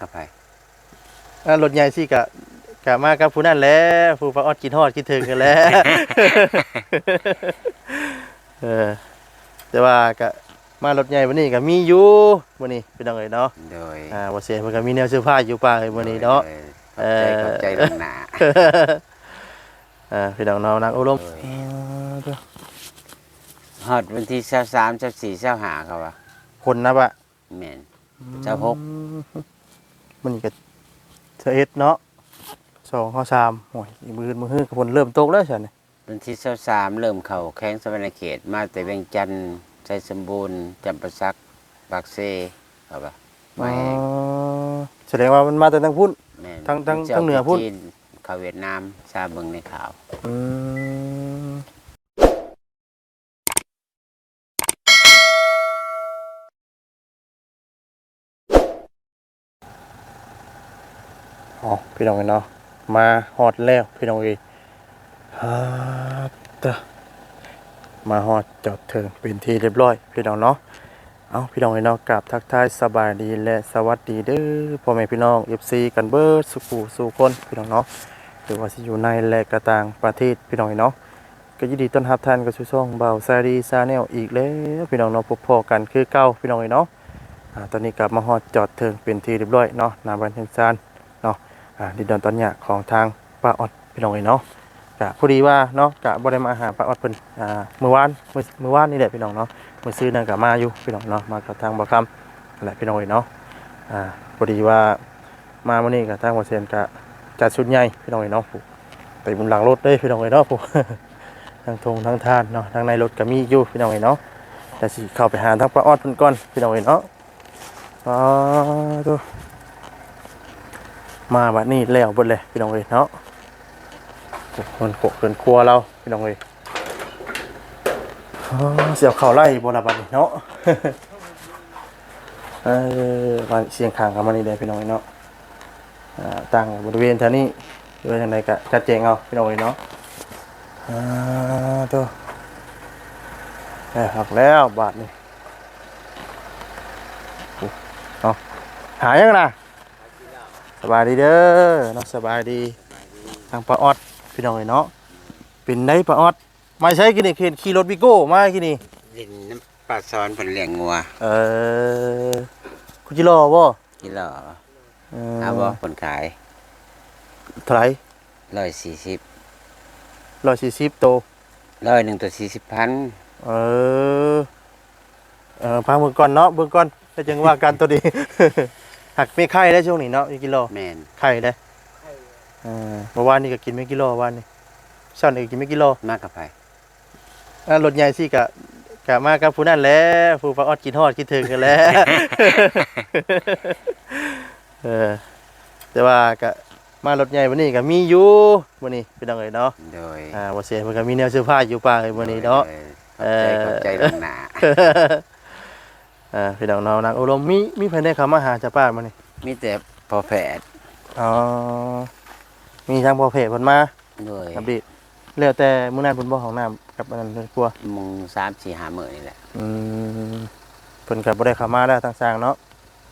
กับไปอ่ารถใหญ่สิกะกะมากับผู้นั่นแหละผู้ปลาออดกินฮอดกินถึงกันแหล้ว เออ แต่ว่ากะมารถใหญ่วันนี้ก็มีอยู่วันนี้เป็นจังไงเนาะโดยอ่าบ่เสียเพิ่นก็มีแนวเสื้อผ้าอยู่ป่าเอ้ยวันนี้เนาะ โดยขอบใจเอ่อขอบใจลวงหนาอ่าพี่น้องเนาะนักอบรมโดยเออเด้อฮอดวันที่เช้าสามเช้าสี่เช้าหาเขาวะคนนะบะแม่นเจ้าพก มันนี่ก็เธอเอ็ดเนาะสองข้อสามโอ้ยอีมือมือฮื้อกับคนเริ่มตกแล้วใช่ไหมวันที่เช้าสามเริ่มเข้าแข้งสวรรณเขต มาแต่เวียงจันทร์ใจสมบูรณ์จำปาสักปากเซเขาปะมาเองแสดงว่ามันมาแต่ทางพุ่นแม่นทั้งทั้งจ้าทั้งเหนือพุ่นจีเข้าเวียดนามทราบเบิ่งในข่าว อืม อ๋อพี่น้องเอ้ยเนาะมาฮอดแล้วพี่น้องเอ้ยฮ่าตะมาฮอดจอดเถิงเป็นที่เรียบร้อย พี่น้องเนาะเอาพี่น้องเอ้ยเนาะกราบทักทายสบายดีและสวัสดีเด้อพ่อแม่พี่น้อง FC กันเบิร์ดสุขูสู่คนพี่น้องเนาะหรือว่าสิอยู่ในและกระต่างประเทศพี่น้องเนาะก็ยินดีต้อนรับท่านกับชูช่องเบาซารีซาแนลอีกแล้วพี่น้องเนาะพบพอกันคือเก่าพี่น้องเนาะอ่าตอนนี้กลับมาฮอดจอดเทิงเป็นที่เรียบร้อยเนาะนาบันเทิงซานน ดินดอนตอนเนี้ยของทางป้าออดพี่น้องเนาะกะพอดีว่าเนาะกะบ่ได้มาหาป้าออดเพิ่นอ่าเมื่อวานเมื่อเมื่อวานนี่แหละพี่น้องเนาะเมื่อซื้อนั่นก็มาอยู่พี่น้องเนาะมากับทางบ่คำนั่นแหละพี่น้องเนาะอ่าพอดีว่ามามื้อนี้ก็ทางบ่เซียนก็จัดชุดใหญ่พี่น้องเนาะไปบนหลังรถเลยพี่น้องเอ้ยเนาะพวกทั้งทงทั้งทานเนาะทั้งในรถก็มีอยู่พี่น้องเอ้ยเนาะแต่สิเข้าไปหาทั้งป้าออดเพิ่นก่อนพี่น้องเอ้ยเนาะอ๋อตัว มาบัดนี้แล้วบดเลยพี่น้องเอ้ยเนาะคนโขกเกินครัวเราพี่น้องเอ้ยเสียวเข่าไล่บ่ละบัดนี้เนาะเออมาเสียงขางกันมานี่เลยพี่น้องเอ้ยเนาะตั้งบริเวณแถวนี้หรือว่อย่างไรก็จัดแจงเอาพี่น้องเอ้ยเนาะตัวหักแล้วบาทนี่เอาหายังนะ สบายดีเด้อเนาะสบายดีทางปลาออดพี่น้องเอ้ยเนาะเป็นได้ปลาออดมาใช้กินนี่เห็นขี่รถวิโก้มากินนี่ลินน้ำปลาซ้อนผลเลี้ยงงัวเออคุณจิรอบ่กิโลเอเอาบ่ผลขายเท่าไหร่ร้อยสี่สิบร้อยสี่สิบโตร้อยหนึ่งตัวสี่สิบพันเออเออพังเบิ่งก่อนเนาะเบิ่งก่อนแล้วจึงว่ากันตัวนี้ หักไม่ไข่ได้ช่วงนี้เนาะอีกกิโลแมนไข่ได้เออเมื่อวานนี้ก็กินไม่กิโลวานนี้เช้านี้ก็กินไม่กิโลมากกับไปอ่ารถใหญ่สิกะกะมากับผู้นั่นแหละผู้ปลาออดกินฮอดกินถึงกันแหล้วเออแต่ว่ากะมารถใหญ่วันนี้ก็มีอยู่วันนี้เป็นจังไงเนาะโดยอ่าบ่เสียเพิ่นก็มีแนวเสื้อผ้าอยู่ป่าเอ้ยวันนี้เนาะโดยขอบใจขอบใจลวงหนา อ่าพี่น้องน้องนักอบรมมีมีภายในคำมาหาจะป้ามานี่มีแต่พอแผดอ๋อมีทางพอเพจเพิ่นมาโดยอัปเดตแล้วแต่มื้อนั้นเพิ่นบ่ของน้ำกับอันนั้นเพิ่นกลัวมุงสามสี่ห้าหมื่นนี่แหละอืมเพิ่นก็บ่ได้เข้ามาแล้วทางสร้างเนาะ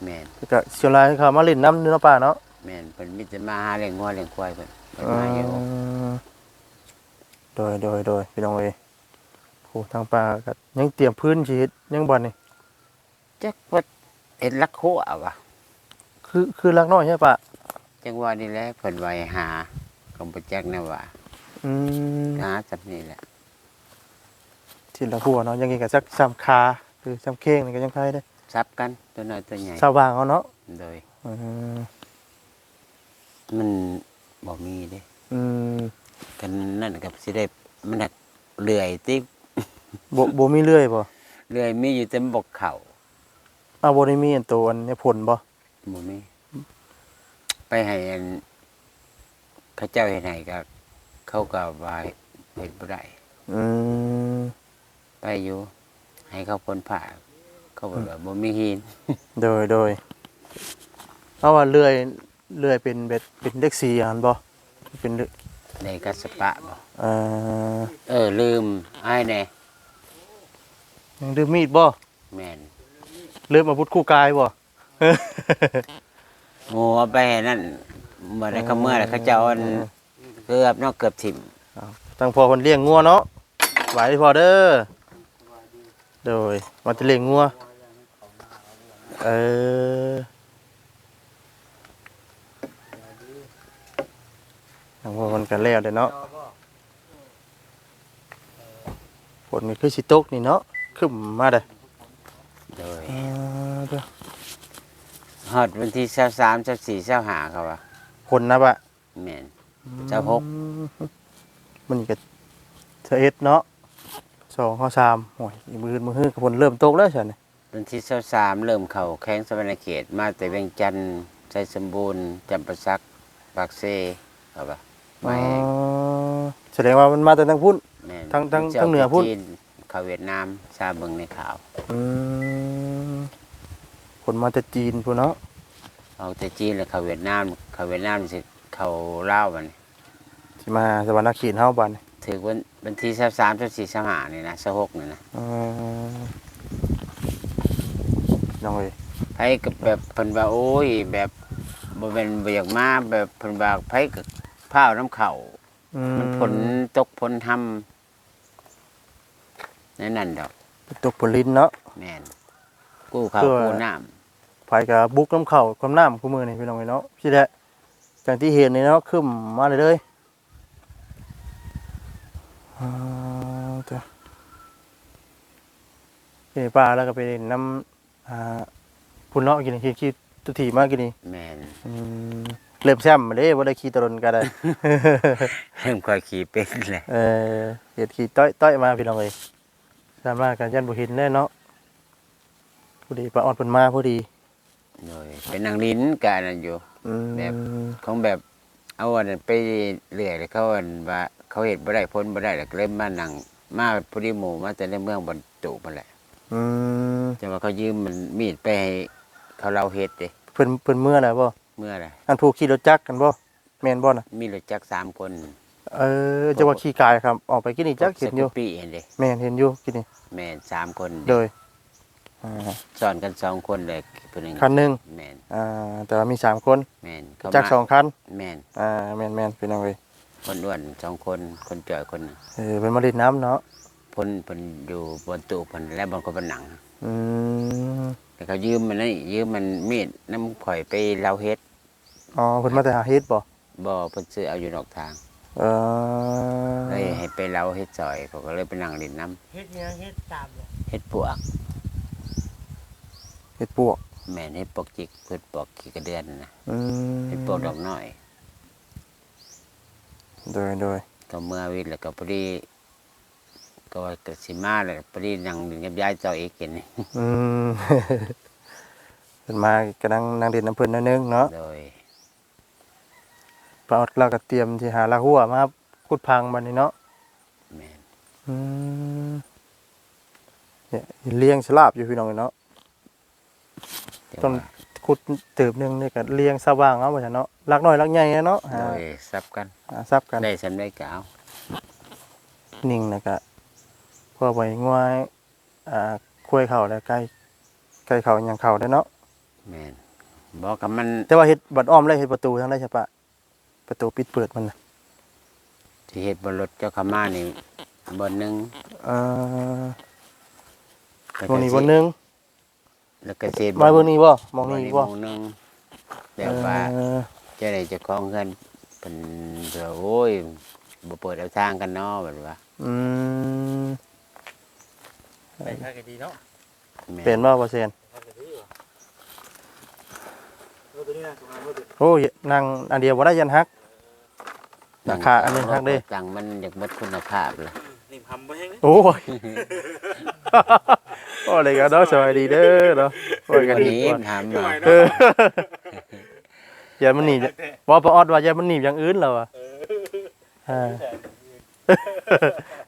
แมนเพิ่นก็เชียวลายเข้ามาเล่นน้ำเนาะป้าเนาะแมนเป็นมิตรมาหาเลี้ยงงัวเลี้ยงควายเพิ่นเพิ่นอืมาอยู่มโดยโดยโดยพี่น้องเอ้ยโอ้ทางป้าก็ยังเตรียมพื้นสิเฮ็ดยังบ่นี่ จักว่าเห็นลักขัววะคือคือลักน้อยใช่ปะจังว่านี่แหละเพิ่นไว้หาก็บ่จักแนะว่าอืมหาจับนี่แหละทีละหัวเนาะยังไงก็สักซ้ำคาหรือซ้ำเค้งนี่ก็ยังใครได้ซับกันตัวน้อยตัวใหญ่สว่างเอาเนาะโดย อืมมันบ่มีเด้อืมกันนั่นกับสิได้มันหักเลื่อยติบ่บ่มีเลื่อยบ่เลื่อยมีอยู่เต็มบกเข่า อ้าวบ่ได้มีอันตัวอันนี้ผลบ่บ่มีไปให้อันเขาเจ้าเฮ็ดให้ก็เขาก็ว่าเฮ็ดบ่ได้อืมไปอยู่ให้เขาพ้นผ่าเขาบอกว่าบ่มีหินโดยโดยเอาว่าเลื่อยเลื่อยเป็นเบ็ดเป็นเด็กสีอันบ่เป็นเลื่อยในกัสปะบ่เอ่อเออลืมอ้ายแน่ยังดื้อมีดบ่แม่น เลื่อยมาพุดคู่กายบ่ หมูเอาไปให้นั่นเมื่อไรเขาเมื่อไรเขาจะเอาอันเกือบเนอกเกือบถิ่มตั้งพอคนเลี้ยงงัวเนาะไหวพอเด้อ โดยมันจะเลี้ยงงัว เออตั้งพอคนกันแล้วเด้อเนาะฝนนี่คือสิตกนี่เนาะขึ้นมาเด้อ โดยเออเด้อฮอดวันที่เช้าสามเช้าสี่เช้าหาเขาว่าคนนะบะแม่นเจ้าหก มันนี่ก็เทเอ็ดเนาะสองข้อสามโอ้ยอีมือมือฮื้อกับผลเริ่มตกแล้วใช่ไหมวันที่เช้าสามเริ่มเข่าแข้งสวรรณเขต มาแต่เวียงจันทร์ใจสมบูรณ์จำปาสักปากเซเขาว่าอ๋อไม่แสดงว่ามันมาแต่ทางพุ่น แม่นทั้งทั้งจ้าทั้งเหนือพุ่น จี เขาเวียดนามชาเบิงในข่าวอืมผลมาแต่จีนพุ่นเนาะเอาแต่จีนแล้วเขาเวียดนามเขาเวียดนามสิเขาเล่าวมันสิมาสวรรค์ขีดเฮาบัดนถือวันวันที่เช้าสามเช้าสี่เช้าหานี่นะเช้าหกนี่นะอืมน้องเอ้ยไผกับแบบเพิ่นว่าโอ้ย แบบบ่เป็นบ่อยากมาแบบเพิ่นว่าไผกับผ้าวน้ำเข่าอืมันผลตกผลทำ นั่นนั่นดอกตกผลลิ้นเนาะแม่นกู้ข้าวตัวกู้น้ไผกับบุกน้ำเข่าความน้ำคู่มือนี่พี่น้องเอ้ยเนาะพี่แหละจากที่เห็นนี่เนาะขึ้นมาเลยเลยอ่าเจ้าไปป่าแล้วก็ไปน้ำอ่าพุ่นเนาะกินขี้ขี้ตุทีมากกินนี่ำแม่นอืมเริ่มแซมมาเด้ว่าได้ขี่ตะลนกันได้เริ่มค่อยขี่เป็นแหละเออเห็ดขี่ต้อยต้อยมาพี่น้องเอ้ย สามารถการยันบุหินแน่เนาะพอดีปลาออดเพิ่นมาพอดีโดยเป็นนางลิ้นกันนั่นอยู่ อืมแบบ ของแบบเอาอันนั้นไปเรื่อยเลยเขาอันว่าเขาเห็นบ่ได้พ้นบ่ได้แล้วก็เล่มมานั่งมาพอดีหมู่มาแต่ในเมืองบนตุมันแหละอืมแต่ว่าเขายืมมันมีดไปให้เขาเราเฮ็ดเด้เพิ่นเพิ่นเมื่อไหร่บ่เมื่อไหรอันผู้ขี่รถจักรกันบ่แม่นบ่น่ะมีรถจักรสามคน เออจะว่าขี่กายครับ ออกไปกินนี่จักเห็นอยู่สกูปปี้เห็นเด้แม่นเห็นอยู่กินนี่แม่นสามคนโดเด้ยอ่าสอนกันสองคนเลยผู้หนึ่งคันหนึงแม่นอ่าแต่ว่ามีสามคนแม่นเขาจักรมาสองคันแม่นอ่าแม่นแม่นพี่น้องเอ้ยคนอ้วนสองคนคนจ่อยคนหนึ่งเออเป็นมาเล่นน้ำเนาะพ้นเพิ่นอยู่บนตู้เพิ่นและบนกบนหนังอืมแต่เขายืมมันนี่ยืมมันมีดน้ำข่อยไปเราเฮ็ดอ๋อเพิ่นมาแต่หาเฮ็ดบ่บ่เพิ่นซื้อเอาอยู่นอกทาง เออเลยให้ไปเราเฮ็ดซอยเขาก็เลยไปนั่งเล่นน้เฮ็ดยังเฮ็ดตามเลยำเฮ็ดปวก เฮ็ดปวกแม่นเฮ็ดปวกจิกเพิ่นปวกขี้กระเดือนน่ะอืมเฮ็ดปวกดอกน้อย โดยโดยก็เมื่อวิทย์แล้วก็พอดีก็ว่ากสิมาเลยพอดีนั่งเล่นกับยายเจ้าเอกกินนี่ อืม เพิ่นมากำลังนั่งเด่นน้ำเพิ่นนิดนึงเนาะ โดย ปลาออดเราก็เตรียมที่หาละหัวมาขุดพังบัดนี้เนาะแม่นอืมเนี่ยเลี้ยงฉลาบอยู่พี่น้องเนาะแต่ต้นว่าขุดเติบหนึงนี่ก็เลี้ยงสว่างเอาว่าซั่นเนาะลักน้อยลักใหญ่เนาะหาโดยซับกันหาซับกัน ได้สำได้กเอานิ่งนะก็พอไว้ง่วยอ่าคุ้ยเข้าแล้วใกล้ใกล้เข้าหยังเข้าได้เนาะแม่นบอกกับมันแต่ว่าเฮ็ดบัดอ้อมเลยเฮ็ดประตูทางได้ใช่ปะ ประตูปิดเปิดมันน่ะที่เฮ็ดบนรถเจ้าขามานี่บนหนึงเอ่อแล้วมองก็นี้สิบนหนึงแล้วก็เสียมาเบิ่งนี้บ่มองนี้บ่มองหนึงแบบว่าเออเจะได้เจะคล้าของเงินเป็นเดี๋ยวโอ้ยบ่เปิดเอาทางกันเนาะแบบว่าอืมไปค่าก็ดีเนาะแม่เป็นบ่บ่เซนค่าก็ดีว่ะรถ ตัวนี้นะตัวนั้นรถตัวโอ้ยนั่งอันเดียวบ่ได้ยันฮัก ราคาอันหนึ่งทักเด้ตังค์มันอยากหมดคุณภาพเลยนี่ทำบ่แห้งเลยโอ้ย โอ้เลยก็เนาะสวัสดีเด้อเนาะโอ้ยกันวันดีนี้ก่อนทำมาเอออย่ามันหนีบบ่ปะออดว่าอย่ามันหนีบอย่างอื่นแล้วอะอ่า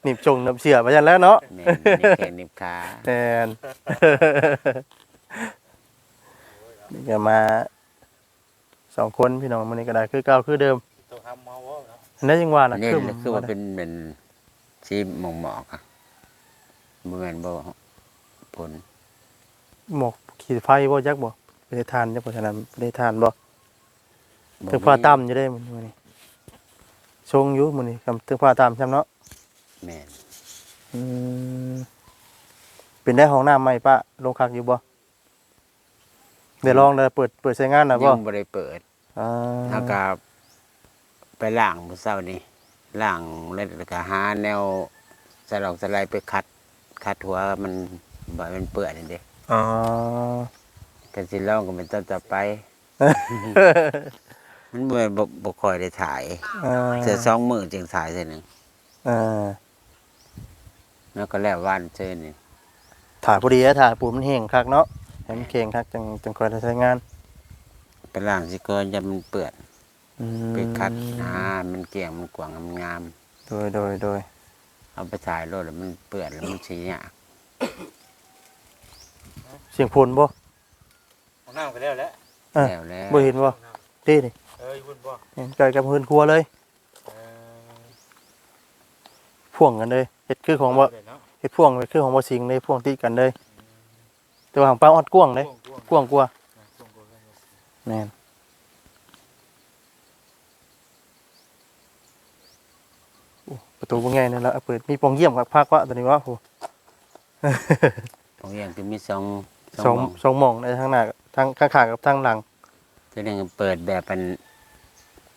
หนีบจงน้ำเสียไปยันแล้วเนาะแม่นนิบแขนนิบขา แทนนี่ก็มา สองคนพี่น้องมันนี่ก็ได้คือเก่าคือเดิมตัวทำเมาว่าเนาะอันนั้นยังว่านะเนี่ยคือคือว่าเป็นเป็นชีหมองหมอกอะบ่แม่นบ่ผลหมกขีดไฟบ่จักบ่ไปได้ทานจักบ่ฉะนั้นไปได้ทานบ่ถึงผ้าตำอยู่ได้มื้อนี้ชงอยู่มื้อนี้คำถึงผ้าตำใช่เนาะแม่นอืมเป็นได้ห้องน้ำใหม่ปะลงคักอยู่บ่เดี๋ยวลองเด้อเปิดเปิดใช้งานน่ะบ่ยังบ่ได้เปิด อ่าเฮาก็ไปล้างมื้อเช้านี้ล้างแล้วก็หาแนวสลอกสไลด์ไปขัดขัดหัวมันบ่ให้มันเปื้อนนี่เด้อ๋อกันสิลองก็เป็นต้นต่อไป มันบ่บ่บ่ค่อยได้ถ่ายอ่าเสือสองมื้อจึงถ่ายเทื่อหนึงอ่าแล้วก็แล้ววันเทื่อนึงถ่ายพอดีแล้วถ่ายปูนมันแห้งคักเนาะให้มันเข่งคักจังจังค่อยได้ใช้งานไป ล้างสิก่อนอย่ามันเปื้อนอืมไปคัดหามันเกลี่ยงมันกวางงาม โดยโดยโดยๆเอาไปถ่ายรถแล้วมันเปื้อนแล้วมันสิยากเสียงพลบ่ห้องน้ำก็แล้วแหละอะแล้วแล้วบ่เห็นบ่ดีนี่เอ้ยคุณบ่เห็นใกล้กับเฮือนครัวเลย เออพ่วงกันเลยเฮ็ดคือของบ่เดี๋ยวเนาะเฮ็ดพ่วงเฮ็ดคือของบ่สิงเลยพ่วงติดกันเลยแต่ว่าของป้าออดกว้างเลยกว้างกว้างกว่า นโอ้ประตูบ่ง่ายนั่นละเปิดมีปองเยี่ยมกับภาควะตัวนี้วะโหตรงอย่างที่มีสองสองหม้สองหม่องในทางหน้าทางข้างๆกับทางหลังตัวหนึงเปิดแบบมัน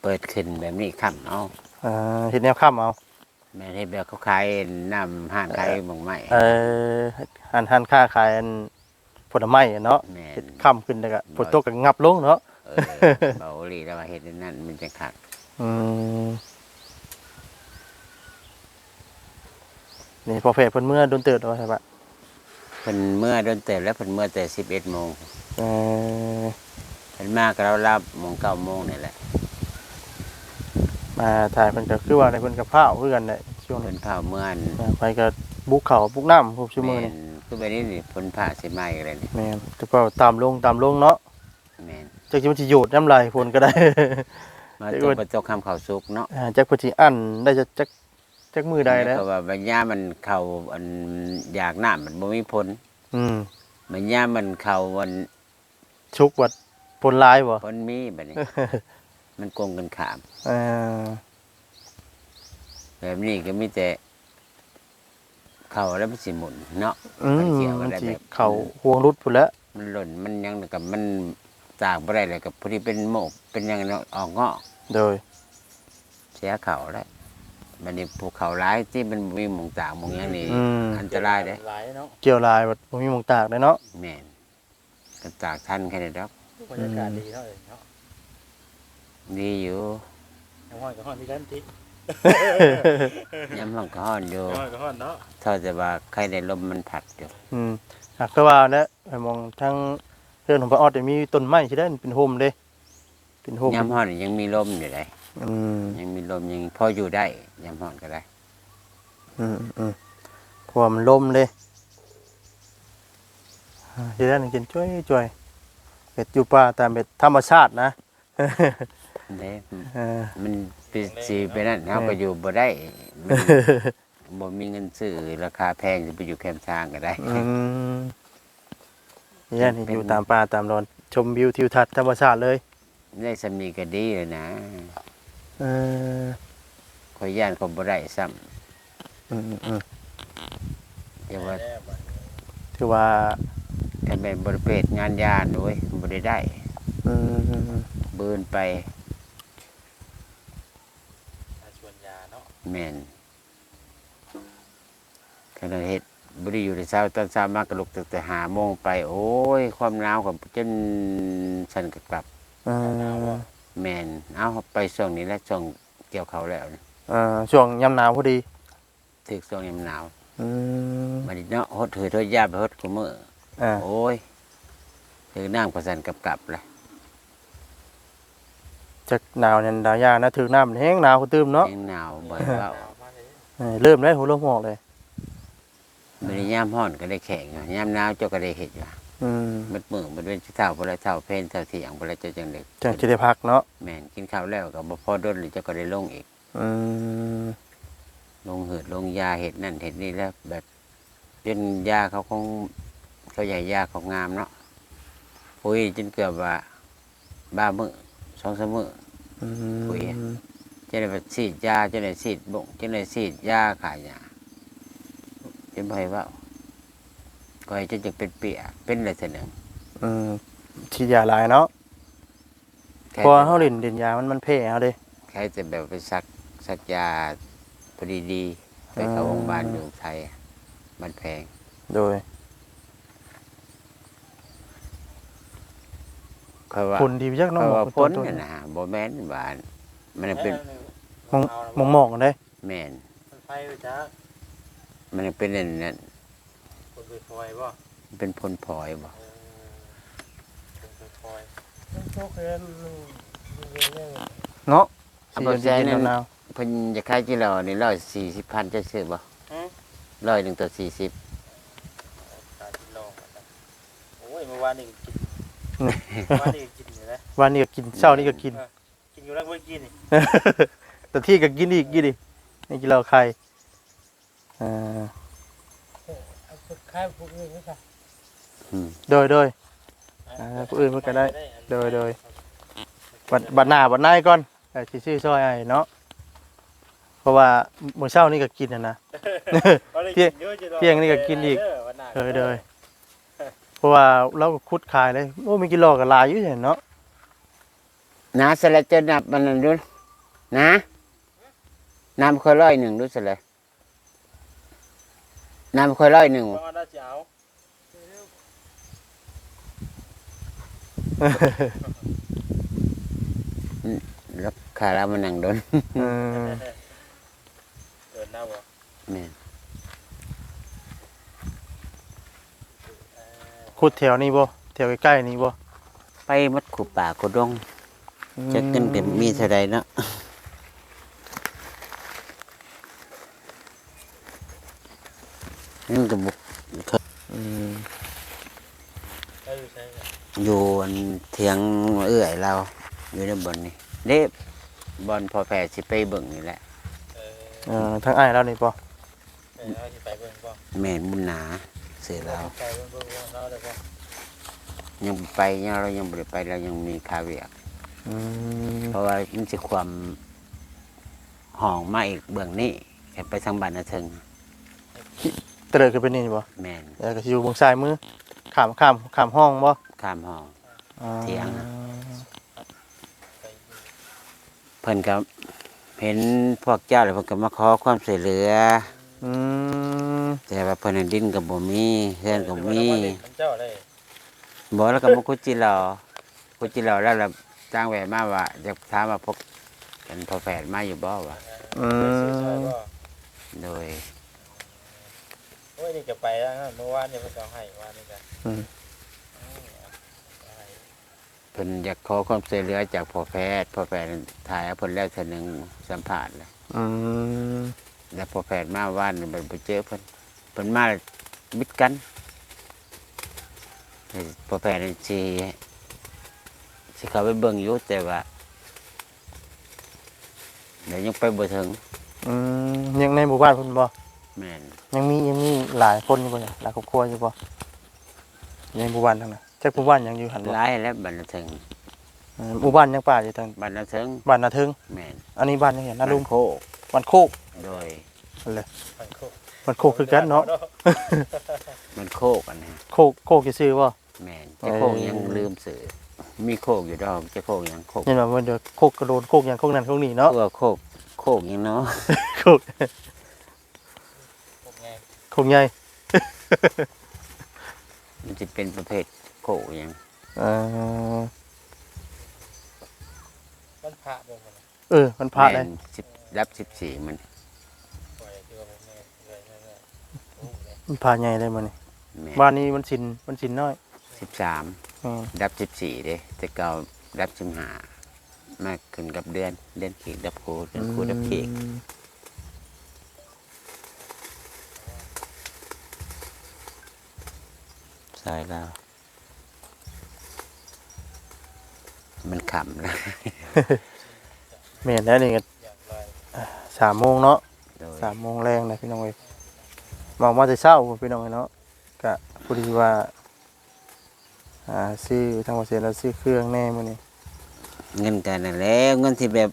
เปิดขึ้นแบบนี้ครับเอาอ่าเฮ็ดแนวค่ำเอาแม่ให้แบบเขาขายน้ำห้างขายบางไม้เอ่อหันหันค่าขายอัน ผลไม้อะเนาะแม่เฮ็ดนค่ำขึ้นแล้วก็ฝนตกก็งับลงเนาะเออเบาหลีแล้วว่าเฮ็ดอันนั่นมันจะขาดอืมนี่พอแฟเพิ่นเมื่อโดนเติดแล้วใช่ปะเพิ่นเมื่อโดนเตะแล้วเพิ่นเมื่อแต่สิบเอ็ดโมงเอ่อเพิ่นมาก็เรารับโมงเก้าโมงนี่แหละมาถ่ายเพิ่นก็คือว่าในเพิ่นกับข้าวคือกันได้ช่วงเพิ่นี้นเผาเมื่อนอ่าไปก็บุกเขาบุกน้ำพวกชั่วโมงแม่นี่น คือแบบนี้นี่เพิ่นผ่าสิมาอีกแล้วนี่แม่นแต่ก็ตามลงตามลงเนาะแม่นจักสิมันสิโยดน้ำลายฝนก็ได้ มาเดี๋ตยวกประตกคำข้าวสุกเนาะอ่าจักเพิ่นสิอั้นได้จักจักจักมือใดแล้วก็ว่าบัญญามันเข้าอันอยากน้ำมันบ่มีผลอืมบัญญามันเข้าวันชุกวัดผลลายบ่ผลมีบัดนี้ มันโกงกันขามเอ่าแบบนี้ก็มีแต่ เข้าแล้วมันสิหมุนเนาะอืมมันเกี่ยวกัมันนได้สิแบบเข้าห่วงรุดพุ่นแล้วมันหล่นมันยังกับมันจากบ่ได้เลยกับพอดีเป็นโมกเป็นหยังเนาะออกเงาะโดย เสียเข่าแล้วบัดนี้ภูเขาร้ายที่มันบ่มีหมองตากหมองหยังนี่อืม อันตรายเด้หลายเนาะเกี่ยวลายบัดบ่มีหมองตากเลยเนาะแม่นก็ตากทันแค่นี้ดอกบรรยากาศดีเนาะเอ้ยเนาะดีอยู่ ยังห้อยก็ห้อยที่กันติ ย้ำห้องก็ฮ้อนอยู่ยังห้อยก็ห้อยเนาะเท่าแต่ว่าใครได้ลมมันผัดอยู่อืมหากก็ว่าแล้วไปมองทางเรื่องของพระออดมีต้นไม้ที่ได้เป็นโฮมเด้ เป็นโฮมย้ำฮ้อนยังมีลมอยู่เลยอืมยังมีลมยังพออยู่ได้ย้ำฮ้อนก็ได้ อืมอืมเพราะว่ามันล่มเลยอ่าที่ได้กินช่วยช่วยเบ็ดอยู่ป่าตามเบ็ดธรรมชาตินะ เด้เออ มันเป็นสีเป็นนั่นเฮาก็อยู่บ่ได้มันบ่มีเงินซื้อราคาแพงจะไปอยู่แคมป์ช้างก็ได้ อืมเนี่ยนี่อยู่ตามป่าตามรอน ชมวิวทิวทัศน์ธรรมชาติเลย ได้สามีก็ดีเลยนะเออขอยย่านเขาบ่ได้ซ้ำอืมอืมอืมแต่ว่าแน่บัดถือว่าถ้าแม่นบ่ได้เปดงานยานโอ้ยบ่ได้ได้ อืมอืมอืมเบินไป อาชวนยาเนาะ แม่นขณะเฮ็ดบ่ได้อยู่ในเช้าตอนเช้ามากก็ลุกตั้งแต่5โมงไป โอ้ย ความหนาวก็จนสั่นก็กลับเออแม่นเอาไปช่วงนี้แล้วช่วงเกี่ยวเขาวแล้วนะเออช่วงยามหนาวพอดีถึกช่วงยามหนาวอืมบัดนี้เนาะฮดถือโทษยาไปฮดกูมื้ออ่าโอ้ยถึงน้ำก็สั่นกลับกลับเลย จากหนาวเนี่ยดาวยานะถึงน้ำมันแห้งหนาวก็ตื้มเนาะยังหนาวบ่อยเว้าเอามาเลยเออเริ่มได้หัวลมหอกเลยมื้อนี้ยามร้อนก็ได้แข่งอยู่ยามหนาวเจ้าก็ได้เฮ็ดอยู่อืมมืดมื้อมันเป็นเช้าบ่ได้เช้าเพลนเช้าเที่ยงบ่ได้เจ้าจังได๋จังจะได้พักเนาะ แม่นกินข้าวแล้วก็บ่พอดนหรือเจ้าก็ได้ลงอีก อืมลงหืดลงยาเฮ็ดนั่นเฮ็ดนี่แล้วแบบจนยาเขาคงเขาใหญ่ยาเขางามเนาะปุ้ยจนเกือบว่าบ้ามื้อสองสามมื้อ อืปุ๋ยมจะได้ไปฉีดยาจะได้ฉีดบงจะได้ฉีดยาขายยาจะบ่ให้เว่าก็ให้จะจะเป็นเปียเป็นอะไรเสนออืมฉีดยาหลายเนาะแค่เพอเฮาเล่นเล่นยามันมันแพ้เอาเด้ แค่จะแบบไปซักซักยาพอดีดีๆไปเข้าอ่าโรงพยาบาลอยู่ไทยมันแพงโดย เขาว่าผลดีไปจักเน้องเขาหมอว่าเป็นพ้นต้นน่ะนะบ่แม่นหวาน มันเป็นมองมองหมอกกันได้แม่นมันไฟไปจ้ามันเป็นอันนั้นคนไปคอยบ่มันเป็นพลพลอยบ่เออคนไปคอยโชคเรียนมันมีเรื่องเนาะเอาสีบ่เย็แซ่นนั่นๆหนาวเพิ่นจะขายกิโลนี่ร้อยสี่สิบพันจะซื้อบ่ร้อยหนึ่งต่อสี่สิบตาที่ลองอะนะโอ้ยเมื่อวานนี่ก็กินเมื่อ วานนี่ก็กินอยู่นะๆวันนี้ก็กินเช้านี้ก็กิน กินอยู่แล้วเมื่อกี้นี่แต่ที่ก็กินอีกกินอีกนี่กินเหล้าไข่อ่าเอาสุดท้ายพวกนี้ไม่ใช่อืมโดยโดย อ่าผู้อื่นมันก็ได้โดยโดย บัดบัดหน้าบัดหน้าก่อนแต่สิชื่อซอยไอ้เนาะเพราะว่ามื้อเช้านี่ก็กินน่ะนะ เที่ยงเที่ยงนี่ก็กินอีกเออเดยเพราะว่าเราก็คุดขายเลยโอ้มีกิโลกับลายอยู่เห็นเนาะนะสละจะนับมันนั่นดูนะน้ำค่อยร้อยหนึ่งดูสละน้ำค่อยร้อยหนึ่งว่าน่าจะเอาแล้วขาแล้วมันนั่งโดน เออ เดินหน้าบ่ แม่น เอ อคุดแถวนี้บ่แถวใกล้ๆนี้บ่ไปมัดขุป่าขุดดงจะกินกันมีเท่าใดเนาะนี่ก็บุกอืมได้อยู่ใช่ไหมอยู่อันเถียงเอื้อยเราอยู่ในบอนนี่เด้บอนพอแผ่สิไปเบิ่งนี่แหละเออเออทั้งอ้ายแล้วนี่บ่ไปเอาที่ไปเบิ่งบ่แม่นบุญหนา เสือเราไปเบิ่งเบิ่งเบิ่งเราได้บ่ยังบ่ไปยังเรายังบ่ได้ไปเรายังมีคาเวียกอืมเพราะว่ามันจะความห่องมาอีกเบื้องนี้แค่ไปทางบ้านนาเทิงเตลิดขึ้นไปนี่บ่แม่นแล้วก็สิอยู่เบงซ้ายมือข้ามข้ามข้ามห้องบ่ข้ามห้องอ่าเถียงอะไปอยู่เพิ่นก็เห็นพวกเจ้าแล้วเพิ่นก็มาขอความช่วยเหลือ อืมแต่ว่าเพิ่นนะดินก็บ่มีเฮือนก็มีเป็นเจ้าเลยบ่แล้วก็มาคุดจิรอคุดจิรอแล้วเราจ้างแหวมาว่าจะถามว่าพวกกันพอแฝดมาอยู่บ่วะอืใช่มบ่โดยโอ้ยนี่จะไปแล้วนะเมื่อวานนี่เพิ่นก็ให้วานนี่กันอืมให้เพิ่นอยากขอความช่วยเหลือจากพ่อแพทย์พ่อแพทย์ถ่ายเอาเพิ่นแล้วเทื่อหนึงสัมภาษณ์แล้วอืม แล้วพ่อแพทย์มาว่านเพิ่นไปเจอเพิ่นเพิ่นมามิดกันให้พ่อแพทย์นี่สิสิเข้าไปเบิ่งอยู่แต่ว่าเดี๋ยวยังไปบ่ถึงอืมยังในหมู่บ้านเพิ่นบ่แม่นยังมียังมีหลายคนอยู่บ่เนี่ยหลายครอบครัวอยู่บ่ในหมู่บ้านทั้งนั้นจักหมู่บ้านยังอยู่หันบ่หลายแล้วบ้านนาเทิงเออหมู่บ้านยังป่าอยู่ทางบ้านนาเทิงบ้านนาทึงแม่นอันนี้บ้านยังเห็นนาลุงบ้โคกบ้านโคก โดยให้โคกบ้านโคกคือกันเนาะมันโคกอันนี้โคกโคกซื่อๆบ่แม่นเจะโคกยังลืมสื่อมีโคกอยู่ดอกเจะโคกยังโคกเห็นว่ามันเดี๋ยวโคกกระโดนโคกหยังโคกนั่นโคกนี่เนาะตัวโคกโคกยังเนาะโคกโคกไงโคกใหญ่มันจะเป็นประเภทโคกยังเออมันพระบ่มันเออมันพลาดเลยแม่นสิบรับสิบสี่มัน ปล่อยที่ว่าบ่แม่เลยนั่นแหละโอ้เลย มันพาใหญ่เลยมันนี่แม่บ้านนี้มันสินมันสินน้อยสิบสามอืมรับสิบสี่เด้แต่เก่ารับสิบห้ามาขึ้นกับเดือนเดือนขีดดับครูเดือนครูดับขีดอืมสายแล้วมันขำแล้วแม่นแล้วนี่ก็อย่างไรสามโมงเนาะโดยสามโมงแรงนะพี่น้องเอ้ย มามาแต่เช้าพี่น้องเอ้ยเนาะก็พอดีว่าอ่าซื้อทางวัดเสร็จแล้วซื้อเครื่องแน่มื้อนี้เงินกันนั่นแหล้วเงินที่แบบ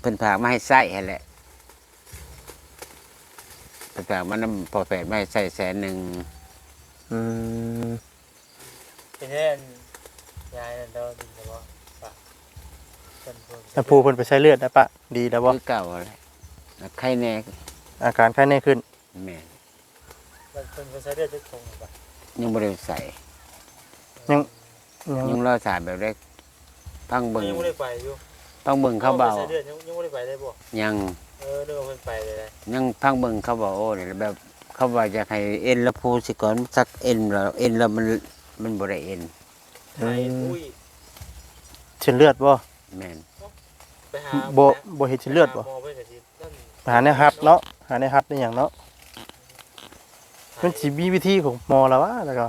เพิ่นฝากมาให้ใช้หั่นแหละเพิ่นฝากมานำพอแปดมาให้ใช้แสนหนึงอืมเป็นแน่นยายนั่นเดาดีแต่ว่าปะเพิ่นเพิ่นน้ำปูเพิ่นไปใช้เลือดนะปะ ดีแล้วบ่คือเก่าแหละแล้วใครแน่อาการไข้แน่ขึ้นแม่น เพิ่นเพิ่นก็ใช้เลือดจะคงปะยังบ่ได้ใส่ยังยังยังรอสายแบบได้ต้องเบิ่งยังไม่ได้ไปอยู่ต้องเบิ่งเขาเบาใช้เลือดยังยังไม่ได้ไปได้บ่ยังเออเดี๋ยวเพิ่นไปเลยนะยังพังเบิ่งเขาบอกโอ้เนี่ยแบบเขาว่าจะให้เอ็นแล้วพูสิก่อนสักเอ็นแล้วเอ็นแล้วมันมันบ่ได้เอ็นไอ้ปุ้ยเส้นเลือดบ่แม่นไปหาบ่บ่เห็นเส้นเลือดบ่หาหมอไปก็สินั่นหาในฮัดเนาะหาในฮัดนี่หยังเนาะ มันสิมีวิธีของหมอแล้ววะแล้วก็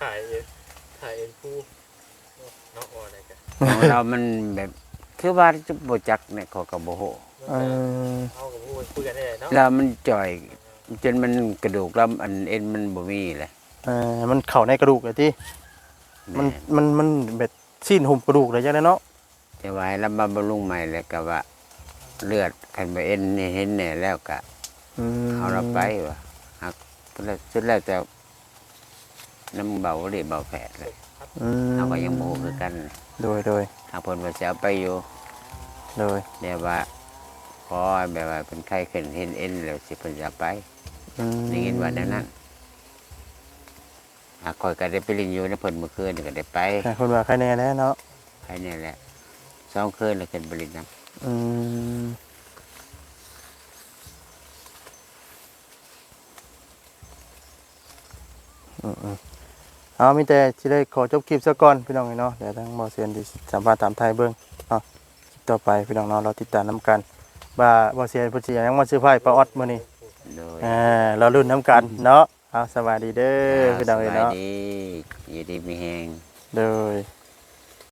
ถ่ายเอ็นถ่ายเอ็นผู้เนาะอ่อนอะไรกันของเรามันแบบคือว่าจะบ่จักเนี่ยเขาก็บ่ฮู้เออเอากับผู้คุยกันได้เนาะแล้วมันจ่อยจนมันกระดูกแล้วอันเอ็นมันบ่มีเลยเออมันเข้าในกระดูกเลยติมันแม่นมันมันแบบซีนหุ้มกระดูกเลยจังได๋เนาะจะว่าให้เรามาบำรุงใหม่แล้วก็ว่า เลือดคันบ่เอ็นนี่เห็นแน่แล้วก็อืมเอาเราไปว่าหักแล้ว สุดแล้วแต่น้ำเบาหรือเบาแผดเลยอืมเราก็ยังโมคือกันโดยโดยทางเพนว่าจะเอาไปอยู่โดยเดี๋ยวว่าพอแบบว่าเป็นไข้ขึ้นเห็นเอ็นแล้วสิเพิ่นจะเอาไปอืมได้ยินว่าแนวนั้นหากคอยก็ได้ไปเรียนอยู่ในะเพิ่นเมื่อคืนนี่ก็ได้ไปแต่คนว่าใครแน่แน่เนาะไปนี่แหละสองคืนแล้วขึ้นไปเรียนนํอืมอืม อืมเอามีแต่ที่ได้ขอจบคลิปซะก่อนพี่น้องเนาะเดี๋ยวทางหมอเซียนดิสัมภาษณ์ตามไทยเบิ้งเนาะคลิปต่อไปพี่น้องเนาะเราติดตามน้ำกันว่าหมอเซียนเพิ่นสิยังมาซื้อไผ่ปลาออดมื้อนี้โดยอ่าเรารุ่นน้ำกันเนาะเอาสวัสดีเด้อพี่น้องสบายเนาะดีอยู่ดีมีแฮงเด้อ